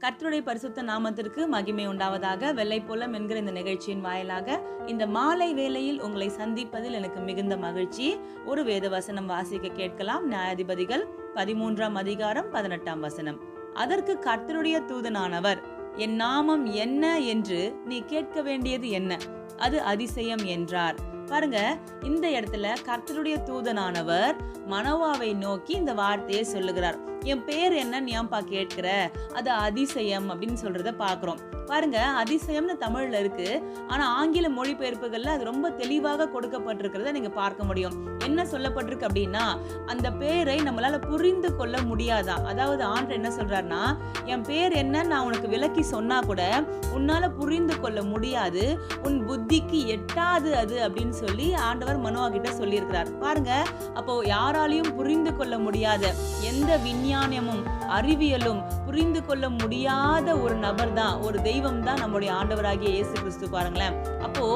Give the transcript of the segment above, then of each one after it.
கர்த்தருடைய பரிசுத்த நாமத்திற்கு மகிமை உண்டாவதாக வெள்ளைப்போலம் என்கிற இந்த நிகழ்ச்சியின் வாயிலாக இந்த மாலை வேளையில் உங்களை சந்திப்பதில் எனக்கு மிகுந்த மகிழ்ச்சி. ஒரு வேத வசனம் வாசிக்க கேட்கலாம். நியாயாதிபதிகள் பதிமூன்றாம் அதிகாரம் பதினெட்டாம் வசனம். அதற்கு கர்த்தருடைய தூதனானவர் என் நாமம் என்ன என்று நீ கேட்க வேண்டியது என்ன? அது அதிசயம் என்றார். பாருங்க இந்த இடத்துல கர்த்தருடைய தூதனானவர் மனோவாவை நோக்கி இந்த வார்த்தையை சொல்லுகிறார். என் பேர் என்னன்னு ஏன்பா கேட்கிற? அது அதிசயம் அப்படின்னு சொல்றத பாக்குறோம் பாருங்க அதிசயம்னு தமிழ்ல இருக்கு. ஆனா ஆங்கில மொழிபெயர்ப்புகள்ல அது ரொம்ப தெளிவாக கொடுக்கப்பட்டிருக்கிறத நீங்க பார்க்க முடியும். என்ன சொல்லப்பட்டிருக்கு அப்படின்னா அந்த பேரை நம்மளால புரிந்து கொள்ள முடியாதா? அதாவது ஆண்டர் என்ன சொல்றாருன்னா என் பேர் என்ன நான் உனக்கு விளக்கி சொன்னா கூட உன்னால புரிந்து கொள்ள முடியாது. உன் புத்திக்கு எட்டாது அது அப்படின்னு சொல்லி ஆண்டவர் மனோவா கிட்ட சொல்லியிருக்கிறார். பாருங்க அப்போ யாராலையும் புரிந்து கொள்ள முடியாத எந்த விஞ்ஞானமும் அறிவியலும் புரிந்து கொள்ள முடியாத ஒரு நபர் தான் ஒரு தெய்வம் தான் நம்முடைய ஆண்டவராகிய இயேசு கிறிஸ்து பாருங்களேன். அப்போ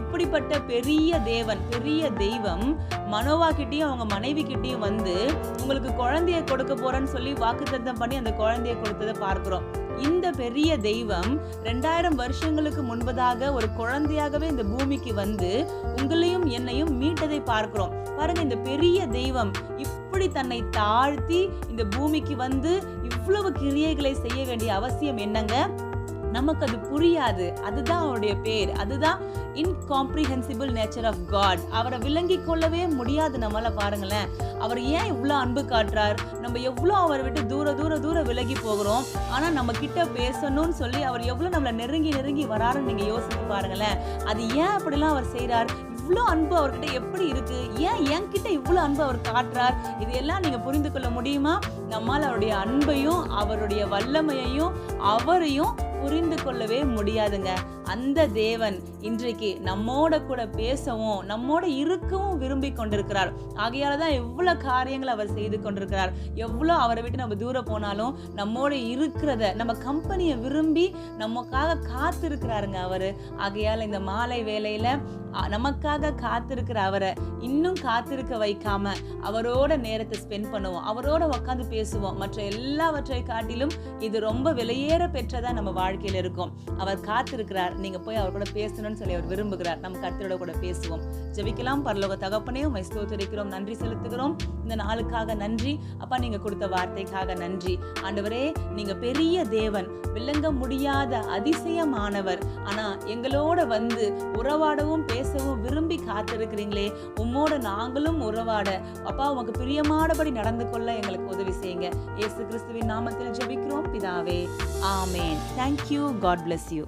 இப்படிப்பட்ட பெரிய தேவன் பெரிய தெய்வம் மனோவா கிட்டயும் அவங்க மனைவி கிட்டேயும் வந்து உங்களுக்கு குழந்தைய கொடுக்க போறேன்னு சொல்லி வாக்குத்தத்தம் பண்ணி அந்த குழந்தைய கொடுத்ததை பார்க்கிறோம். இந்த பெரிய தெய்வம் ரெண்டாயிரம் வருஷங்களுக்கு முன்பதாக ஒரு குழந்தையாகவே இந்த பூமிக்கு வந்து உங்களையும் என்னையும் மீட்டதை பார்க்கிறோம். பாருங்க இந்த பெரிய தெய்வம் இப்படி தன்னை தாழ்த்தி இந்த பூமிக்கு வந்து இவ்வளவு கிரியைகளை செய்ய வேண்டிய அவசியம் என்னங்க? நமக்கு அது புரியாது. அதுதான் அவருடைய பேர். அதுதான் இன்காம்ப்ரிஹென்சிபிள் நேச்சர் ஆஃப் காட் அவரை விளங்கி கொள்ளவே முடியாது நம்மளால் பாருங்களேன். அவர் ஏன் இவ்வளோ அன்பு காட்டுறார்? நம்ம எவ்வளோ அவரை விட்டு தூர தூர தூர விலகி போகிறோம்? ஆனால் நம்ம கிட்ட பேசணும்னு சொல்லி அவர் எவ்வளோ நம்மளை நெருங்கி நெருங்கி வராருன்னு நீங்கள் யோசிச்சு பாருங்களேன். அது ஏன் அப்படிலாம் அவர் செய்கிறார் இவ்வளோ அன்பு அவர்கிட்ட எப்படி இருக்கு? ஏன் என்கிட்ட இவ்வளோ அன்பு அவர் காட்டுறார்? இதையெல்லாம் நீங்கள் புரிந்து கொள்ள முடியுமா? நம்மால் அவருடைய அன்பையும் அவருடைய வல்லமையையும் அவரையும் புரிந்து கொள்ளவே முடியாதுங்க. அந்த தேவன் இன்றைக்கு நம்மோட கூட பேசவும் நம்மோட இருக்கவும் விரும்பி கொண்டிருக்கிறார். ஆகையால தான் எவ்வளோ காரியங்களை அவர் செய்து கொண்டிருக்கிறார். எவ்வளோ அவரை விட்டு நம்ம தூரம் போனாலும் நம்மோட இருக்கிறத நம்ம கம்பெனியை விரும்பி நமக்காக காத்திருக்கிறாருங்க அவரு. ஆகையால் இந்த மாலை வேலையில நமக்காக காத்திருக்கிற அவரை இன்னும் காத்திருக்க வைக்காம அவரோட நேரத்தை ஸ்பெண்ட் பண்ணுவோம். அவரோட உட்காந்து பேசுவோம். மற்ற எல்லாவற்றை காட்டிலும் இது ரொம்ப விலையேற பெற்றதா நம்ம வாழ்க்கையில இருக்கும். அவர் காத்திருக்கிறார். நீங்க போய் அவர் கூட சொல்லி அவர் விரும்புகிறார். நம்ம கர்த்தரோட கூட பேசுவோம். ஜெபிக்கலாம். பரலோக தகப்பனே உமை ஸ்தோத்தரிக்கிறோம். நன்றி செலுத்துகிறோம். இந்த நாளுக்காக நன்றி. அப்பா நீங்க கொடுத்த வார்த்தைக்காக நன்றி. ஆண்டவரே நீங்க பெரிய தேவன். விளங்க முடியாத அதிசயமானவர். ஆனா எங்களோட வந்து உறவாடவும் பேசவும் விரும்பி காத்திருக்கிறீங்களே. உம்மோட நாங்களும் உறவாட. அப்பா உமக்கு பிரியமானபடி நடந்து கொள்ள எங்களுக்கு உதவி செய்யுங்க. இயேசு கிறிஸ்துவின் நாமத்தில் ஜெபிக்கிறோம். பிதாவே ஆமேன். Thank you God bless you